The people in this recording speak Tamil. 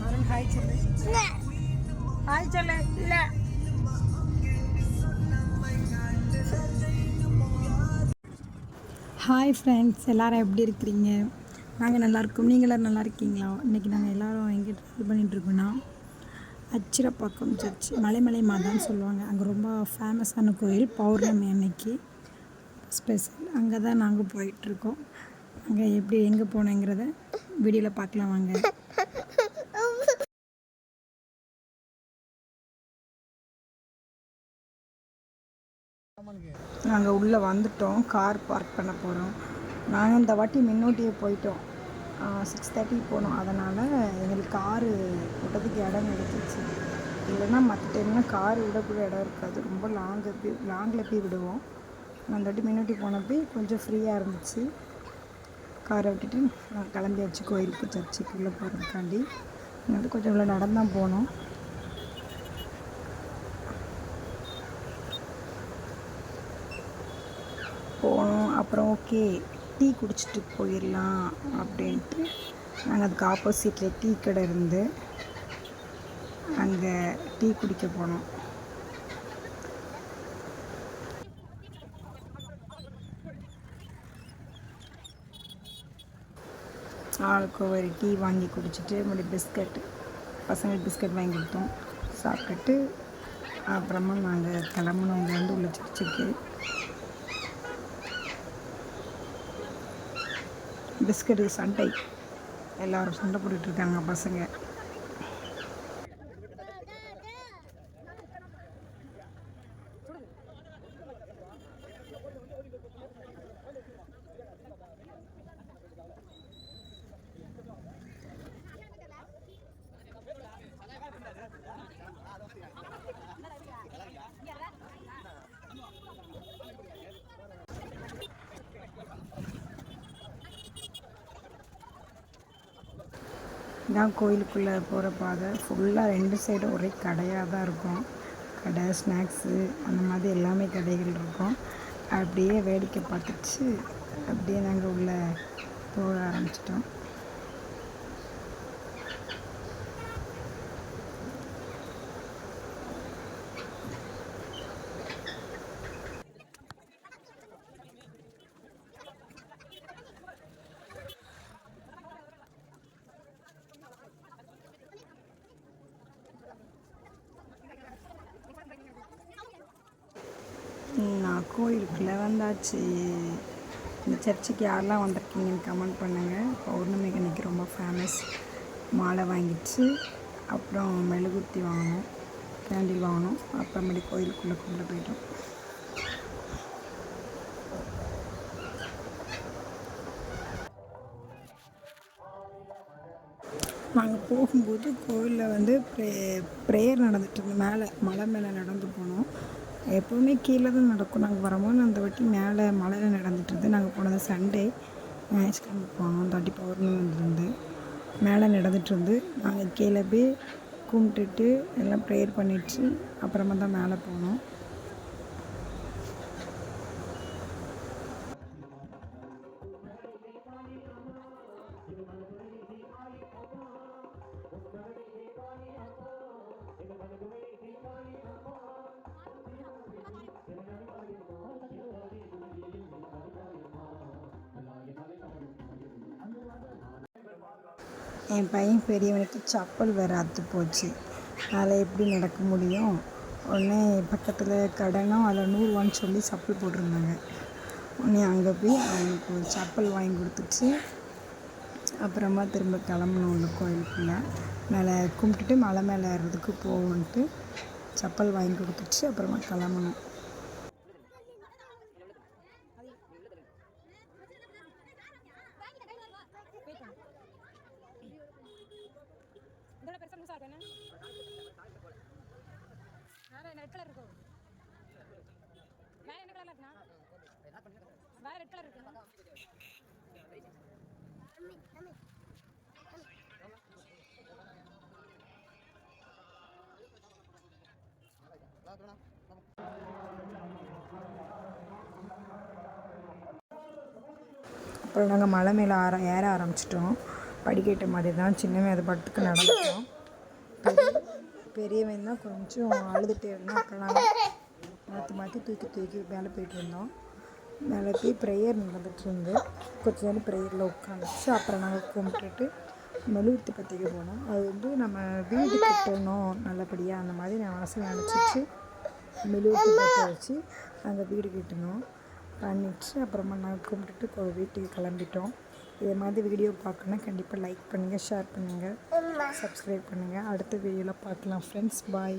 அருண் ஹாய் சொல்லு ஹாய் சொல்லு இல்லை ஹாய் ஃப்ரெண்ட்ஸ் எல்லாரும் எப்படி இருக்கிறீங்க? நாங்கள் நல்லா இருக்கோம். நல்லா இருக்கீங்களா? இன்றைக்கி நாங்கள் எல்லோரும் எங்கே ட்ராவல் பண்ணிகிட்ருக்கோன்னா அச்சிரப்பாக்கம் சர்ச் மலைமலை மாதான்னு சொல்லுவாங்க. அங்கே ரொம்ப ஃபேமஸான கோயில் பௌர்ணமி அன்னைக்கு. ஸ்பெஷல் அங்கே தான் நாங்கள் போயிட்டுருக்கோம். அங்கே எப்படி எங்கே போனோங்கிறத வீடியோவில் பார்க்கலாம் வாங்க. நாங்கள் உள்ளே வந்துட்டோம். கார் பார்க் பண்ண போகிறோம் நாங்கள் இந்த வாட்டி முன்னோட்டியே போயிட்டோம். சிக்ஸ் தேர்ட்டிக்கு போனோம். அதனால் எங்களுக்கு காரு விட்டதுக்கு இடம் கிடைச்சிச்சு. இல்லைன்னா மற்ற டைம்லாம் கார் விடக்கூட இடம் இருக்காது. ரொம்ப லாங்கு போய் லாங்கில் போய் விடுவோம். நான் அந்த வாட்டி போனப்போ கொஞ்சம் ஃப்ரீயாக இருந்துச்சு. காரை விட்டுட்டு நான் கிளம்பியாச்சு கோயிலுக்கு சர்ச்சுக்குள்ளே போகிறதுக்காண்டி இங்கே வந்து கொஞ்சம் இவ்வளோ நடந்தான் போனோம். போனோம். அப்புறம் ஓகே டீ குடிச்சிட்டு போயிடலாம் அப்படின்ட்டு. நாங்கள் அதுக்கு ஆப்போசிட்டில் டீ கடை இருந்து அங்கே டீ குடிக்க போனோம். ஆளுக்கு ஒரு டீ வாங்கி குடிச்சிட்டு மறுபடியும் பிஸ்கட் பசங்களுக்கு பிஸ்கட் வாங்கி கொடுத்தோம். சாப்பிட்டுட்டு அப்புறமா நாங்கள் கிளம்புனோம். இங்கேருந்து உள்ள சர்ச்சுக்கு பிஸ்கட்டு சண்டை. எல்லோரும் சண்டை போட்டுட்டு இருக்காங்க பசங்க. இதான் கோயிலுக்குள்ளே போகிற பாதை ஃபுல்லாக ரெண்டு சைடும் ஒரே கடையாக தான் இருக்கும். கடை ஸ்நாக்ஸு அந்த மாதிரி எல்லாமே கடைகள் இருக்கும். அப்படியே வேடிக்கை பார்த்துச்சு அப்படியே நாங்கள் உள்ளே போக ஆரம்பிச்சிட்டோம் நான் கோயிலுக்குள்ளே வந்தாச்சு இந்த சர்ச்சுக்கு யாரெல்லாம் வந்திருக்கீங்கன்னு கமெண்ட் பண்ணுங்கள் பௌர்ணமிக்கு அன்றைக்கி ரொம்ப ஃபேமஸ் மாலை வாங்கிச்சு அப்புறம் மெழுகுத்தி வாங்கினோம் கேண்டில் வாங்கினோம் அப்புறமேடி கோயிலுக்குள்ளே கொண்டு போயிட்டோம். நாங்கள் போகும்போது கோயிலில் வந்து ப்ரே ப்ரேயர் நடந்துட்டு இருந்தோம் மேலே மலை மேலே நடந்து போனோம். எப்போவுமே கீழே தான் நடக்கும். நாங்கள் வரும்போது அந்த வாட்டி மேலே மலையில் நடந்துட்டு இருந்து நாங்கள் போனது சண்டே ஞாயிற்றுக்கிழமை போனோம். தாட்டி பௌர்ணமிலிருந்து மேலே நடந்துட்டு இருந்து நாங்கள் கீழே போய் கும்பிட்டுட்டு எல்லாம் ப்ரேயர் பண்ணிட்டு அப்புறமா தான் மேலே போனோம். என் பையன் பெரியவனுக்கு சப்பல் வேறு அத்து போச்சு. அதில் எப்படி நடக்க முடியும்? உடனே பக்கத்தில் கடனும் அதில் நூறுவான்னு சொல்லி சப்பல் போட்டிருந்தாங்க. உடனே அங்கே போய் அவனுக்கு ஒரு சப்பல் வாங்கி கொடுத்துச்சு. அப்புறமா திரும்ப கிளம்பணும் உள்ள கோயிலுக்குள்ளே. மேலே கும்பிட்டுட்டு மலை மேலே ஏறுறதுக்கு போவோன்ட்டு சப்பல் வாங்கி கொடுத்துச்சு. அப்புறமா கிளம்பணும் இதோட பெருசா லூசா இருக்கும் என்ன வேற என்ன ரெட் கலர் இருக்கும் வேற என்ன கலர்ல இருக்குண்ணா? வேற ரெட் கலர் இருக்கு அப்புறம் நாங்கள் மலை மேலே ஆர ஏற ஆரம்பிச்சிட்டோம். படிக்கட்டு மாதிரி தான் சின்னமே அது படத்துக்கு நடந்துட்டோம். பெரியவன் தான் கொஞ்சம் அழுதுகிட்டே இருந்தான் அப்புறம் மாற்றி மாற்றி தூக்கி தூக்கி மேலே போயிட்டு இருந்தோம். மேலே போய் ப்ரேயர் நடந்துகிட்ருந்து இருந்து கொஞ்ச நேரம் ப்ரேயரில் உட்காந்துச்சு. அப்புறம் நாங்கள் கும்பிட்டுட்டு மெழுகுத்தி பற்றிக்க போனோம். அது வந்து நம்ம வீடு கட்டணும் நல்லபடியாக அந்த மாதிரி நான் மனசில் நினச்சிச்சு மெழுகுத்தி பற்ற வச்சு நாங்கள் வீடு கட்டணும். பண்ணிட்டு அப்புறமா நாங்கள் கும்பிட்டுட்டு வீட்டுக்கு கிளம்பிட்டோம். இதே மாதிரி வீடியோ பார்க்கணுன்னா கண்டிப்பாக லைக் பண்ணுங்கள் ஷேர் பண்ணுங்கள் சப்ஸ்கிரைப் பண்ணுங்கள் அடுத்த வீடியோவில் பார்க்கலாம் ஃப்ரெண்ட்ஸ் பாய்